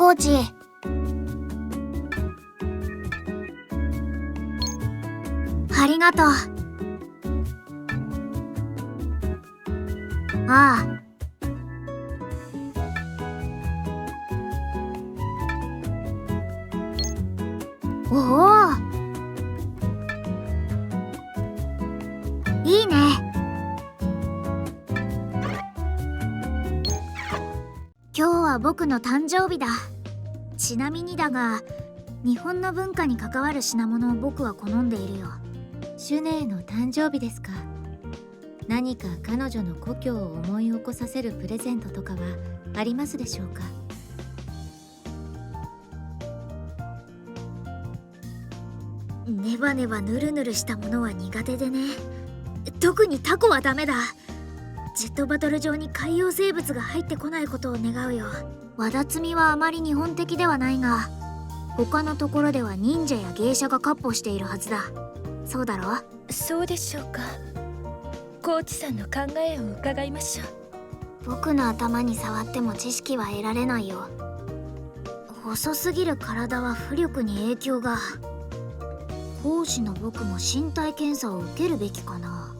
コーチありがとう。ああ。おお。いいね。今日は僕の誕生日だ。ちなみにだが日本の文化に関わる品物を僕は好んでいるよ。シュネーの誕生日ですか。何か彼女の故郷を思い起こさせるプレゼントとかはありますでしょうか。ネバネバヌルヌルしたものは苦手でね。特にタコはダメだ。ジェットバトル上に海洋生物が入ってこないことを願うよ。わだつみはあまり日本的ではないが他のところでは忍者や芸者が闊歩しているはずだ。そうだろ？そうでしょうか。コーチさんの考えを伺いましょう。僕の頭に触っても知識は得られないよ。細すぎる体は浮力に影響が。講師の僕も身体検査を受けるべきかな